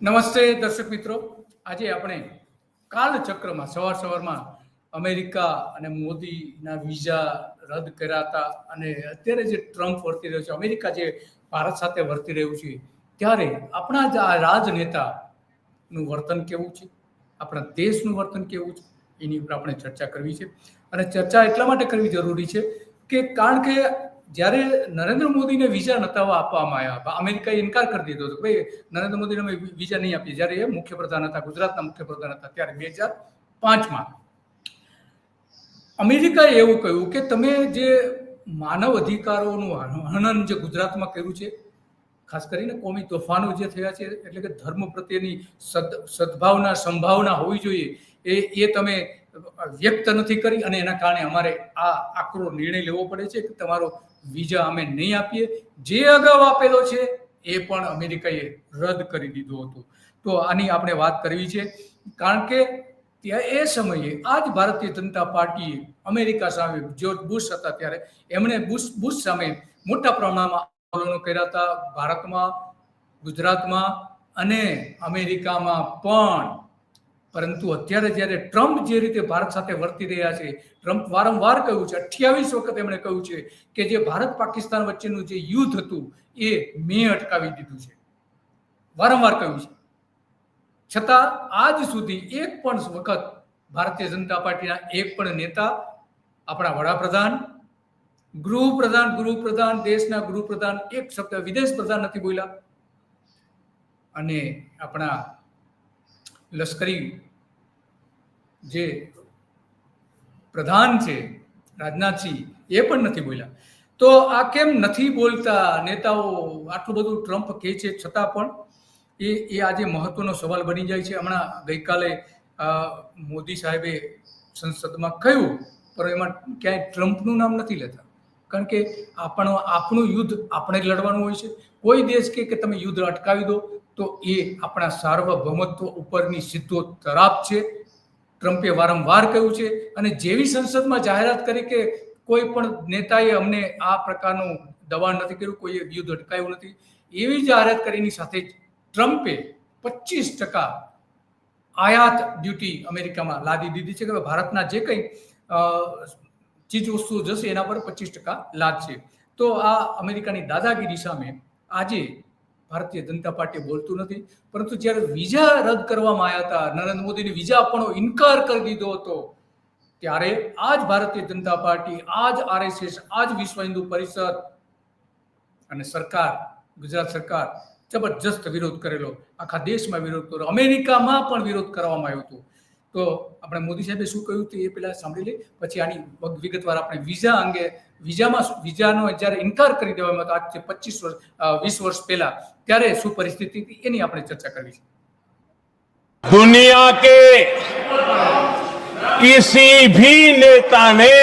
નમસ્તે દર્શક મિત્રો. આજે આપણે કાલચક્રમાં, સવાર સવારમાં અમેરિકા અને મોદીના વિઝા રદ કર્યા હતા અને અત્યારે જે ટ્રમ્પ વર્તી રહ્યો છે, અમેરિકા જે ભારત સાથે વર્તી રહ્યું છે, ત્યારે આપણા જ આ રાજનેતાનું વર્તન કેવું છે? આપણા દેશનું વર્તન કેવું છે? એની ઉપર આપણે ચર્ચા કરવી છે. અને ચર્ચા એટલા માટે કરવી જરૂરી છે કે કારણ કે જ્યારે નરેન્દ્ર મોદીને વિઝા નતા આપવામાં આવ્યા અમેરિકાએ ઇનકાર કરી દીધો હતો ભાઈ, નરેન્દ્ર મોદીને અમે વિઝા નહીં આપીએ. જ્યારે એ મુખ્યપ્રધાન હતા, ગુજરાતના મુખ્યપ્રધાન હતા, ત્યારે બે હજાર પાંચમાં અમેરિકાએ એવું કહ્યું કે તમે જે માનવ અધિકારોનું હનન જે ગુજરાતમાં કર્યું છે, ખાસ કરીને કોમી તોફાનો જે થયા છે, એટલે કે ધર્મ પ્રત્યેની સદ, સદભાવના, સંભાવના હોવી જોઈએ, એ એ તમે વ્યક્ત નથી કરી અને એના કારણે અમારે આ આકરો નિર્ણય લેવો પડે છે કે તમારો વિઝા અમે નહીં આપીએ. જે અગાઉ આપેલો છે, એ પણ અમેરિકાએ રદ કરી દીધો હતો. તો આની આપણે વાત કરવી છે, કારણ કે ત્યાં એ સમયે આ જ ભારતીય જનતા પાર્ટીએ અમેરિકા સામે જ્યોર્જ બુશ હતા ત્યારે, એમણે બુશ બુશ સામે મોટા પ્રમાણમાં આંદોલનો કર્યા હતા ભારતમાં, ગુજરાતમાં અને અમેરિકામાં પણ. પરંતુ અત્યારે જ્યારે ટ્રમ્પ જે રીતે ભારત સાથે વર્તી રહ્યા છે, ટ્રમ્પ વારંવાર કહ્યું છે, અઠ્યાવીસ વખત એમણે કહ્યું છે કે જે ભારત પાકિસ્તાન વચ્ચેનું જે યુદ્ધ હતું, એ મેં અટકાવી દીધું છે. વારંવાર કહ્યું છે. છતાં આજ સુધી એક પણ વખત ભારતીય જનતા પાર્ટીના એક પણ નેતા, આપણા વડાપ્રધાન, ગૃહપ્રધાન ગૃહપ્રધાન દેશના ગૃહપ્રધાન એક શબ્દ વિદેશ પ્રધાન નથી બોલ્યા. અને આપણા લશ્કરી જે પ્રધાન છે રાજનાથસિંહ એ પણ નથી બોલ્યા. તો આ કેમ નથી બોલતા? નેતાઓ આટલું બધું ટ્રમ્પ કહે છે, છતાં પણ એ એ આજે મહત્વનો સવાલ બની જાય છે. હમણાં ગઈકાલે મોદી સાહેબે સંસદમાં કહ્યું, પણ એમાં ક્યાંય ટ્રમ્પનું નામ નથી લેતા. કારણ કે આપણો, આપણું યુદ્ધ આપણે જ લડવાનું હોય છે. કોઈ દેશ કે કે તમે યુદ્ધ અટકાવી દો, તો એ આપણા સાર્વભૌમત્વ ઉપરની સીધો તરાપ છે. ટ્રમ્પે વારંવાર કહ્યું છે અને જેવી સંસદમાં જાહેરાત કરી કે કોઈ પણ નેતાએ અમને આ પ્રકારનું દબાણ નથી કર્યું કોઈએ યુદ્ધ અટકાયું નથી, એવી જાહેરાત કરીની સાથે જ ટ્રમ્પે પચીસ ટકા આયાત ડ્યુટી અમેરિકામાં લાદી દીધી છે કે ભારતના જે કંઈ ચીજ વસ્તુઓ જશે એના પર પચીસ ટકા લાદશે તો આ અમેરિકાની દાદાગીરી સામે આજે ભારતીય જનતા પાર્ટી બોલતું નથી. પરંતુ જ્યારે વિઝા રદ કરવામાં આવ્યા હતા, નરેન્દ્ર મોદીને વિઝા આપવાનો ઇનકાર કરી દીધો હતો, ત્યારે આજ ભારતીય જનતા પાર્ટી, આજ આરએસએસ, આજ વિશ્વ હિન્દુ પરિષદ અને સરકાર, ગુજરાત સરકાર જબરજસ્ત વિરોધ કરેલો. આખા દેશમાં વિરોધ કર્યો. અમેરિકામાં પણ વિરોધ કરવામાં આવ્યો હતો. તો આપણે મોદી સાહેબે શું કહ્યું હતું એ પહેલા સાંભળી લઈએ પછી આની વિગતવાર આપણે વિઝા અંગે વિઝામાં વિઝાનો જ્યારે ઇનકાર કરી દેવામાં આવ્યો આજથી પચીસ વર્ષ વીસ વર્ષ પહેલા ત્યારે શું પરિસ્થિતિ હતી એની આપણે ચર્ચા કરવી છે दुनिया के किसी भी नेता ने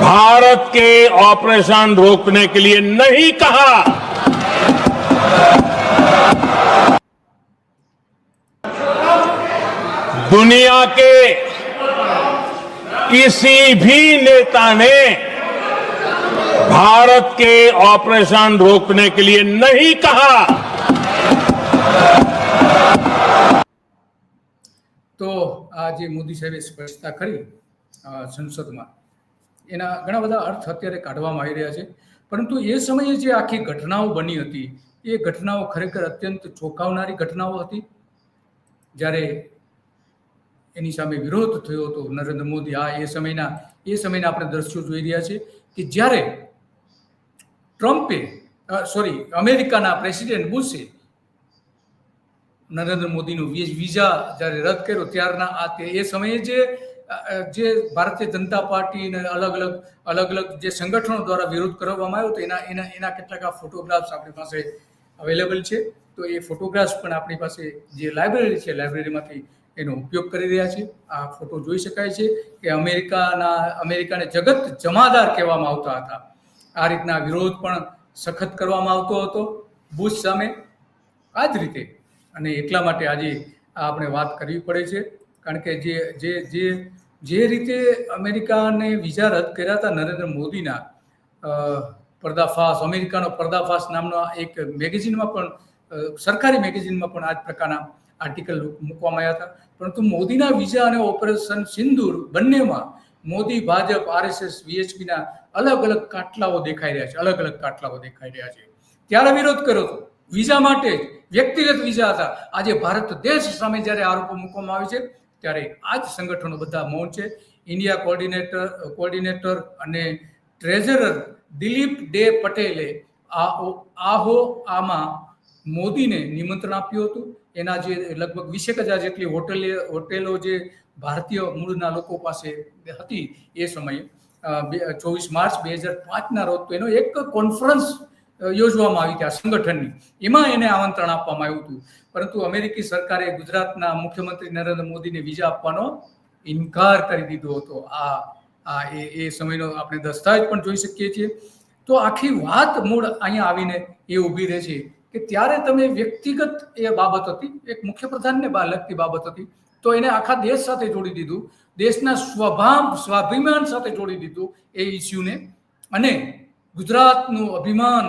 भारत के ऑपरेशन रोकने के लिए नहीं कहा दुनिया के किसी भी नेता ने भारत के ऑपरेशन रोकने के लिए नहीं कहा તો આ જે મોદી સાહેબે સ્પષ્ટતા કરી અ, સંસદમાં એના ઘણા બધા અર્થ અત્યારે કાઢવામાં આવી રહ્યા છે પરંતુ એ સમયે જે આખી ઘટનાઓ બની હતી એ ઘટનાઓ ખરેખર અત્યંત ચોંકાવનારી ઘટનાઓ હતી જ્યારે એની સામે વિરોધ થયો હતો નરેન્દ્ર મોદી. આ એ સમયના એ સમયના આપણે દ્રશ્યો જોઈ રહ્યા છે કે જ્યારે ટ્રમ્પે સોરી અમેરિકાના પ્રેસિડેન્ટ બુશે નરેન્દ્ર મોદીનું વિઝા જ્યારે રદ કર્યો, ત્યારના આ તે, એ સમયે જે જે ભારતીય જનતા પાર્ટીને અલગ અલગ અલગ અલગ જે સંગઠનો દ્વારા વિરોધ કરવામાં આવ્યો તો એના એના એના કેટલાક આ ફોટોગ્રાફ્સ આપણી પાસે અવેલેબલ છે. તો એ ફોટોગ્રાફ્સ પણ આપણી પાસે જે લાઇબ્રેરી છે, લાઇબ્રેરીમાંથી એનો ઉપયોગ કરી રહ્યા છે. આ ફોટો જોઈ શકાય છે કે અમેરિકાના, અમેરિકાને જગત જમાદાર કહેવામાં આવતા હતા. આ રીતના વિરોધ પણ સખત કરવામાં આવતો હતો બુશ સામે. આ જ રીતે. અને એટલા માટે આજે આપણે વાત કરવી પડે છે. કારણ કે જે જે જે જે રીતે અમેરિકાને વિઝા રદ કર્યા હતા નરેન્દ્ર મોદીના પર્દાફાશ, અમેરિકાનો પર્દાફાશ નામનો એક મેગેઝિનમાં પણ સરકારી મેગેઝિનમાં પણ આ જ પ્રકારના આર્ટિકલ મૂકવામાં આવ્યા હતા. પરંતુ મોદીના વિઝા અને ઓપરેશન સિંદૂર બંનેમાં મોદી, ભાજપ, આરએસએસ, વીએચપીના અલગ અલગ કાટલાઓ દેખાઈ રહ્યા છે. અલગ અલગ કાટલાઓ દેખાઈ રહ્યા છે. ત્યારે વિરોધ કર્યો હતો. વિઝા માટે જ વ્યક્તિગત વિઝા હતા. આજે ભારત દેશ સામે જ્યારે આરોપો મૂકવામાં આવે છે, ત્યારે આ જ સંગઠનો બધા મૌન છે. ઇન્ડિયા કોર્ડિનેટર કોર્ડિનેટર અને ટ્રેઝરર દિલીપ ડે પટેલે આ આહો આમાં મોદીને નિમંત્રણ આપ્યું હતું. એના જે લગભગ વીસેક હજાર જેટલી હોટેલ, હોટેલો જે ભારતીય મૂળના લોકો પાસે હતી એ સમયે ચોવીસ માર્ચ બે હજાર પાંચના રોજ તો એનો એક કોન્ફરન્સ યોજવામાં આવી હતી આ સંગઠનની. એમાં એને આમંત્રણ આપવામાં આવ્યું હતું. પરંતુ અમેરિકી સરકારે ગુજરાતના મુખ્યમંત્રી નરેન્દ્ર મોદીને વિઝા આપવાનો ઇનકાર કરી દીધો હતો. આ આ, એ એ સમયનો આપણે દસ્તાવેજ પણ જોઈ શકીએ છીએ. તો આખી વાત મૂળ અહીંયા આવીને એ ઊભી રહે છે. કે ત્યારે તમે વ્યક્તિગત એ બાબત હતી, એક મુખ્યપ્રધાનને લગતી બાબત હતી, તો એને આખા દેશ સાથે જોડી દીધું, દેશના સ્વભાવ સ્વાભિમાન સાથે જોડી દીધું એ ઇસ્યુને અને ગુજરાતનું અભિમાન,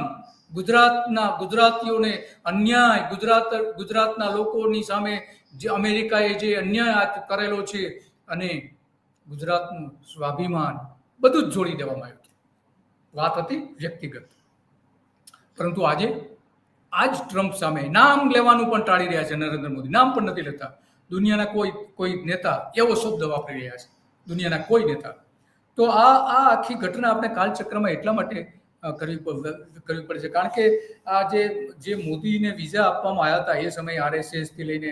ગુજરાતના ગુજરાતીઓને અન્યાય, ગુજરાત, ગુજરાતના લોકોની સામે જે અમેરિકાએ જે અન્યાય કરેલો છે અને ગુજરાતનું સ્વાભિમાન બધું જ જોડી દેવામાં આવ્યું વાત હતી વ્યક્તિગત. પરંતુ આજે આજ ટ્રમ્પ સામે નામ લેવાનું પણ ટાળી રહ્યા છે નરેન્દ્ર મોદી. નામ પણ નથી લેતા. દુનિયાના કોઈ કોઈ નેતા એવો શબ્દ વાપરી રહ્યા છે. દુનિયાના કોઈ નેતા. તો આ આ આખી ઘટના આપણે કાલચક્રમાં એટલા માટે કરવી કરવી પડે છે. કારણ કે આ જે જે મોદીને વિઝા આપવામાં આવ્યા હતા, એ સમયે આરએસએસથી લઈને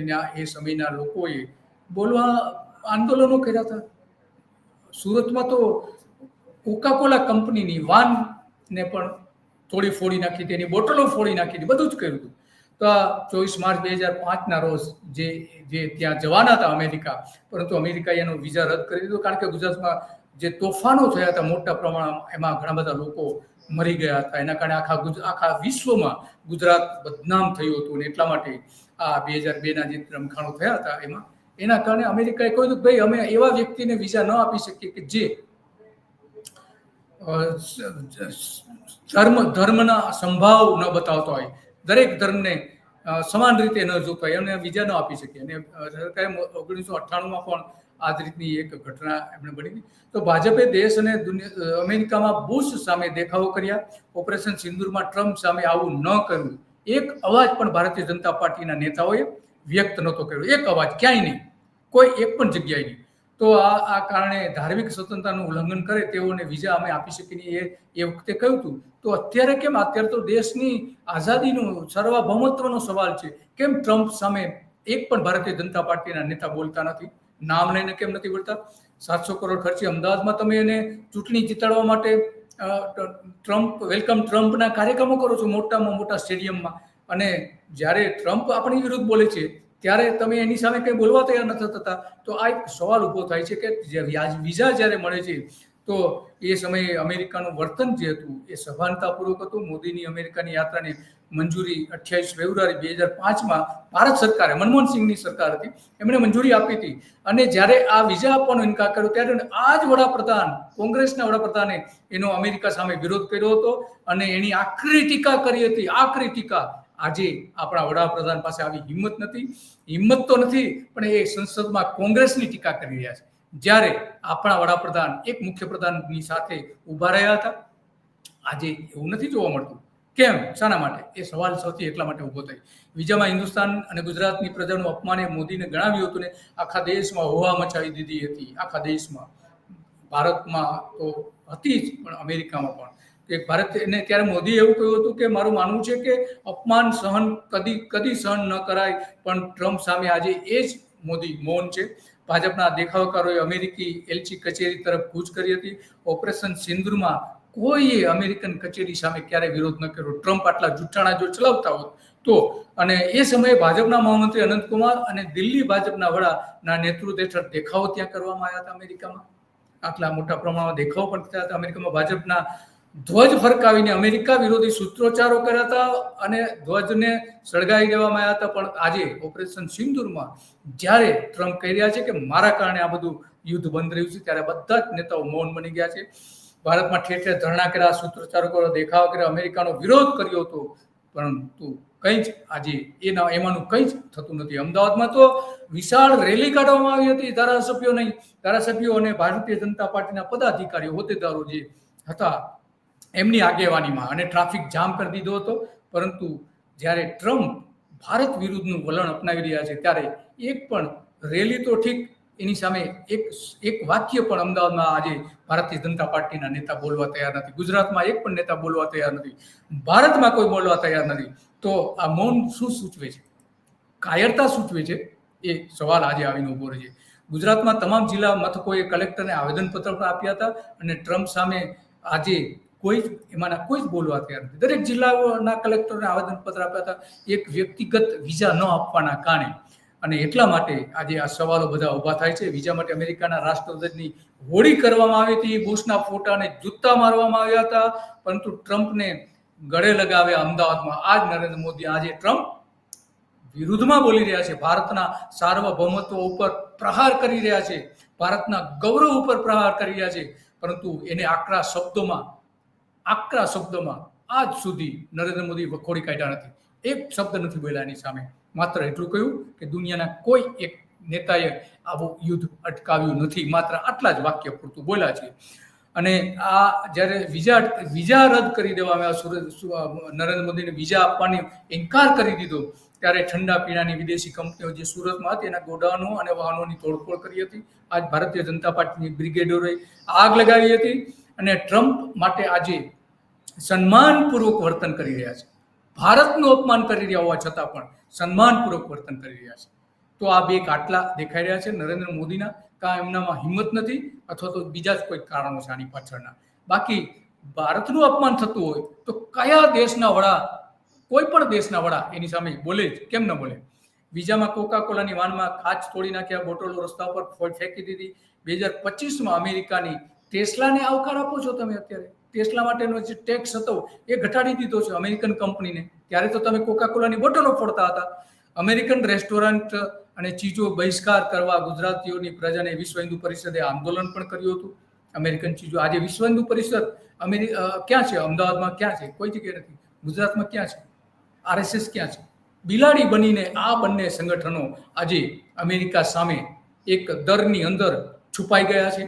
એના, એ સમયના લોકોએ બોલવા આંદોલનો કર્યા હતા. સુરતમાં તો કોકાકોલા કંપનીની વાનને પણ થોડી ફોડી નાખી તેની બોટલો ફોડી નાખી બધું જ કર્યું હતું. તો આ ચોવીસ માર્ચ બે હજાર પાંચના રોજ જે જે ત્યાં જવાના હતા અમેરિકા, પરંતુ અમેરિકાએ એનો વિઝા રદ કરી દીધો, કારણ કે ગુજરાતમાં જે તોફાનો થયા હતા મોટા પ્રમાણમાં, એમાં ઘણા બધા લોકો મરી ગયા હતા. એના કારણે આખા આખા વિશ્વમાં ગુજરાત બદનામ થયું હતું. અને એટલા માટે આ બે હજાર બેના જે રમખાણો થયા હતા એમાં, એના કારણે અમેરિકાએ કહ્યું હતું ભાઈ, અમે એવા વ્યક્તિને વિઝા ન આપી શકીએ કે જે ધર્મ, ધર્મના સંભાવ ન બતાવતો હોય. દરેક ધર્મને સમાન રીતે ન જોતો હોય. એમને બીજા ન આપી શકીએ. અને સરકારે ઓગણીસો અઠ્ઠાણુંમાં પણ આ જ રીતની એક ઘટના એમણે બની તો ભાજપે દેશ અને દુનિયા અમેરિકામાં બુશ સામે દેખાવો કર્યા. ઓપરેશન સિંદૂરમાં ટ્રમ્પ સામે આવું ન કર્યું. એક અવાજ પણ ભારતીય જનતા પાર્ટીના નેતાઓએ વ્યક્ત નહોતો કર્યો. એક અવાજ, ક્યાંય નહીં. કોઈ એક પણ જગ્યાએ નહીં. તો આ આ કારણે ધાર્મિક સ્વતંત્રતાનું ઉલ્લંઘન કરે તેઓને વિઝા અમે આપી શકીએ એ વખતે કહ્યું હતું. તો અત્યારે કેમ? અત્યારે તો દેશની આઝાદીનું સર્વભૌમત્વનો સવાલ છે. કેમ ટ્રમ્પ સામે એક પણ ભારતીય જનતા પાર્ટીના નેતા બોલતા નથી? નામ લઈને કેમ નથી બોલતા? સાતસો કરોડ ખર્ચે અમદાવાદમાં તમે એને ચૂંટણી જીતાડવા માટે ટ્રમ્પ, વેલકમ ટ્રમ્પના કાર્યક્રમો કરો છો મોટામાં મોટા સ્ટેડિયમમાં. અને જ્યારે ટ્રમ્પ આપણી વિરુદ્ધ બોલે છે ત્યારે તમે એની સામે કંઈ બોલવા તૈયાર નથી થતા. તો આ એક સવાલ ઊભો થાય છે કે જે વ્યાજ વિઝા જ્યારે મળે છે, તો એ સમયે અમેરિકાનું વર્તન જે હતું, એ સભાનતાપૂર્વક હતું. મોદીની અમેરિકાની યાત્રાની મંજૂરી અઠ્યાવીસ ફેબ્રુઆરી બે હજાર પાંચમાં ભારત સરકારે, મનમોહન સિંહની સરકાર હતી, એમણે મંજૂરી આપી હતી. અને જ્યારે આ વિઝા આપવાનો ઇનકાર કર્યો, ત્યારે આ જ વડાપ્રધાન, કોંગ્રેસના વડાપ્રધાને એનો અમેરિકા સામે વિરોધ કર્યો હતો. અને એની આકરી ટીકા કરી હતી, આકરી ટીકા. આજે આપણા વડાપ્રધાન પાસે આવી હિંમત નથી. હિંમત તો નથી, પણ એ સંસદમાં કોંગ્રેસની ટીકા કરી રહ્યા છે. જ્યારે આપણા વડાપ્રધાન, એક મુખ્યપ્રધાનની સાથે ઊભા રહ્યા હતા. આજે એવું નથી જોવા મળતું. કેમ? શાના માટે? એ સવાલ સૌથી એટલા માટે ઊભો થાય. બીજામાં હિન્દુસ્તાન અને ગુજરાતની પ્રજાનું અપમાન મોદીને ગણાવ્યું હતું ને આખા દેશમાં હોવા મચાવી દીધી હતી. આખા દેશમાં. ભારતમાં તો હતી જ, પણ અમેરિકામાં પણ. કે ભારત એને ત્યારે મોદીએ એવું કહ્યું હતું કે મારું માનવું છે કે અપમાન સહન કદી કદી સહન ન કરાય, પણ ટ્રમ્પ સામે આજે એ જ મોદી મૌન છે. ભાજપના દેખાવકારોએ અમેરિકી એલચી કચેરી તરફ કૂચ કરી હતી. ઓપરેશન સિંદુરમાં કોઈએ અમેરિકન કચેરી સામે ક્યારે વિરોધ ન કર્યો? ટ્રમ્પ આટલા જૂઠાણા જો ચલાવતા હોત તો? અને એ સમયે ભાજપના મહામંત્રી અનંતકુમાર અને દિલ્હી ભાજપના વડાના નેતૃત્વ હેઠળ દેખાવો ત્યાં કરવામાં આવ્યા હતા અમેરિકામાં? આટલા મોટા પ્રમાણમાં દેખાવો પણ થયા હતા અમેરિકામાં. ભાજપના ધ્વજ ફરકાવીને અમેરિકા વિરોધી સૂત્રોચ્ચારો કર્યા હતા અને ધ્વજને સળગાવી દેવામાં આવ્યા હતા. પણ આજે ઓપરેશન સિંદુરમાં જ્યારે ટ્રમ્પ કહી રહ્યા છે કે મારા કારણે આ બધું યુદ્ધ બંધ રહ્યું છે, ત્યારે બધા જ નેતાઓ મૌન બની ગયા છે. ભારતમાં ઠેર ઠેર ધરણા કર્યા, સૂત્રોચ્ચારો કર્યો, દેખાવ કર્યા, અમેરિકાનો વિરોધ કર્યો હતો. પરંતુ કંઈ જ આજે એના, એમાંનું કંઈ જ થતું નથી. અમદાવાદમાં તો વિશાળ રેલી કાઢવામાં આવી હતી, ધારાસભ્યો નહીં. ધારાસભ્યો અને ભારતીય જનતા પાર્ટીના પદાધિકારીઓ, હોદ્દેદારો જે હતા એમની આગેવાનીમાં અને ટ્રાફિક જામ કરી દીધો હતો. પરંતુ જ્યારે ટ્રમ્પ ભારત વિરુદ્ધનું વલણ અપનાવી રહ્યા છે, ત્યારે એક પણ રેલી તો ઠીક, એની સામે એક એક વાક્ય પણ અમદાવાદમાં આજે ભારતીય જનતા પાર્ટીના નેતા બોલવા તૈયાર નથી. ગુજરાતમાં એક પણ નેતા બોલવા તૈયાર નથી. ભારતમાં કોઈ બોલવા તૈયાર નથી. તો આ મૌન શું સૂચવે છે? કાયરતા સૂચવે છે? એ સવાલ આજે આવીને ઊભો રહે છે. ગુજરાતમાં તમામ જિલ્લા મથકોએ કલેક્ટરને આવેદનપત્ર પણ આપ્યા હતા અને ટ્રમ્પ સામે આજે કોઈ જ, એમાંના કોઈ જ બોલવા તૈયાર નથી. દરેક જિલ્લાઓના કલેક્ટરને આવેદનપત્ર આપ્યા હતા. એક વ્યક્તિગત વિઝા ન આપવાના કારણે. અને એટલા માટે આજે આ સવાલો બધા ઊભા થાય છે. વિઝા માટે અમેરિકાના રાષ્ટ્રધ્વજની હોળી કરવામાં આવી હતી. બુશના ફોટાને જૂતા મારવામાં આવ્યા હતા. પરંતુ ટ્રમ્પને ગળે લગાવ્યા અમદાવાદમાં. આજ નરેન્દ્ર મોદી આજે ટ્રમ્પ વિરુદ્ધમાં બોલી રહ્યા છે. ભારતના સાર્વભૌમત્વ ઉપર પ્રહાર કરી રહ્યા છે. ભારતના ગૌરવ ઉપર પ્રહાર કરી રહ્યા છે. પરંતુ એને આકરા શબ્દોમાં આકરા શબ્દોમાં આજ સુધી નરેન્દ્ર મોદી વખોડી કાઢ્યા નથી. એક શબ્દ નથી બોલ્યા એની સામે. માત્ર એટલું કહ્યું કે દુનિયાના કોઈ એક નેતાએ આવું યુદ્ધ અટકાવ્યું નથી. માત્ર આટલા જ વાક્ય પૂરતું બોલ્યા છે. અને આ જ્યારે વિઝા વિઝા રદ કરી દેવામાં આવ્યા નરેન્દ્ર મોદીને વિઝા આપવાની ઇનકાર કરી દીધો, ત્યારે ઠંડા પીણાની વિદેશી કંપનીઓ જે સુરતમાં હતી, એના ગોડાઉનો અને વાહનોની તોડફોડ કરી હતી. આજ ભારતીય જનતા પાર્ટીની બ્રિગેડોએ આગ લગાવી હતી અને ટ્રમ્પ માટે આજે સન્માનપૂર્વક વર્તન કરી રહ્યા છે. ભારતનું અપમાન કરી રહ્યા હોવા છતાં પણ સન્માનપૂર્વક વર્તન કરી રહ્યા છે. તો આ બે કાટલા દેખાઈ રહ્યા છે નરેન્દ્ર મોદીના, કાં એમનામાં હિંમત નથી અથવા તો બીજા જ કોઈ કારણો છે આની પાછળના. બાકી ભારતનું અપમાન થતું હોય તો કયા દેશના વડા, કોઈ પણ દેશના વડા એની સામે બોલે જ, કેમ ન બોલે? બીજામાં કોકા કોલાની વાનમાં કાચ તોડી નાખ્યા, બોટલો રસ્તા પર ફેંકી દીધી. બે હજાર પચીસમાં અમેરિકાની ટેસ્લાને આવકાર આપો છો તમે અત્યારે? ટેસ્લા માટેનો જે ટેક્સ હતો, એ ઘટાડી દીધો છે અમેરિકન કંપનીને ત્યારે તો તમે કોકાકોલાની બોટલો ફોડતા હતા. અમેરિકન રેસ્ટોરન્ટ અને ચીજો બહિષ્કાર કરવા ગુજરાતીઓની પ્રજાને વિશ્વ હિન્દુ પરિષદે આંદોલન પણ કર્યું હતું. અમેરિકન ચીજો આજે વિશ્વ હિન્દુ પરિષદ અમેરિ ક્યાં છે? અમદાવાદમાં ક્યાં છે? કોઈ જગ્યાએ નથી. ગુજરાતમાં ક્યાં છે? આરએસએસ ક્યાં છે? બિલાડી બનીને આ બંને સંગઠનો આજે અમેરિકા સામે એક દરની અંદર છુપાઈ ગયા છે.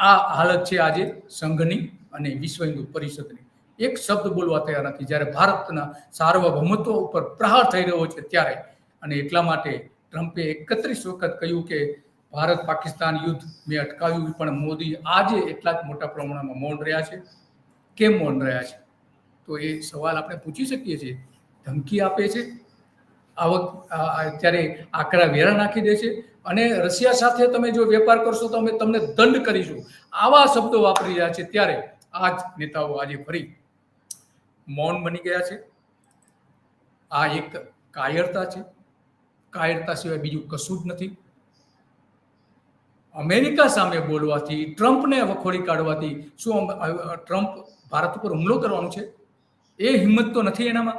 આ હાલત છે આજે સંઘની. અને વિશ્વ હિન્દુ પરિષદની. એક શબ્દ બોલવા તૈયાર નથી. જ્યારે ભારતના સાર્વભૌમત્વ ઉપર પ્રહાર થઈ રહ્યો છે ત્યારે, અને એટલા માટે ટ્રમ્પે એકત્રીસ વખત કહ્યું કે ભારત પાકિસ્તાન યુદ્ધ મેં અટકાવ્યું પણ મોદી આજે એટલા જ મોટા પ્રમાણમાં મૌન રહ્યા છે. કેમ મૌન રહ્યા છે? તો એ સવાલ આપણે પૂછી શકીએ છીએ. ધમકી આપે છે. આવક અત્યારે આકરા વેરા નાખી દે છે. અને રશિયા સાથે તમે જો વેપાર કરશો તો અમે તમને દંડ કરીશું. આવા શબ્દો વાપરી રહ્યા છે ત્યારે આ જ નેતાઓ આજે ફરી મૌન બની ગયા છે. આ એક કાયરતા છે. કાયરતા સિવાય બીજું કશું જ નથી. અમેરિકા સામે બોલવાથી, ટ્રમ્પને વખોડી કાઢવાથી શું ટ્રમ્પ ભારત ઉપર હુમલો કરવાનું છે? એ હિંમત તો નથી એનામાં?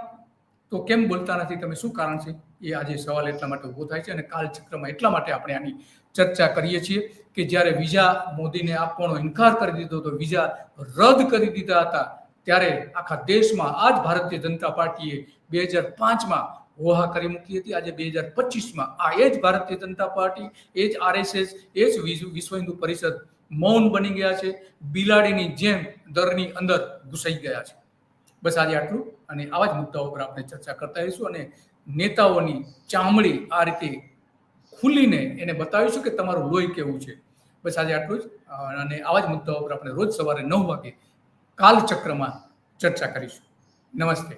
તો કેમ બોલતા નથી? તમે શું કારણ છે? એ આજે સવાલ એટલા માટે ઊભો થાય છે અને કાલચક્રમાં એટલા માટે આપણે આની ચર્ચા કરીએ છીએ કે જ્યારે વિઝા મોદીને આપવાનો ઇનકાર કરી દીધો હતો, વિઝા રદ કરી દીધા હતા, ત્યારે આખા દેશમાં આ જ ભારતીય જનતા પાર્ટીએ બે હજાર પાંચમાં હોહા કરી મૂકી હતી. આજે બે હજાર પચીસમાં આ એ જ ભારતીય જનતા પાર્ટી, એ જ આરએસએસ, એ જ વિશ્વ હિન્દુ પરિષદ મૌન બની ગયા છે. બિલાડીની જેમ દરની અંદર ઘૂસાઈ ગયા છે. બસ આજે આટલું અને આવા જ મુદ્દાઓ પર આપણે ચર્ચા કરતા રહીશું અને નેતાઓની ચામડી આ રીતે ખુલીને એને બતાવીશું કે તમારું લોહી કેવું છે. બસ આજે આટલું જ. અને આવા જ મુદ્દાઓ પર આપણે રોજ સવારે નવ વાગે કાલચક્રમાં ચર્ચા કરીશું. નમસ્તે.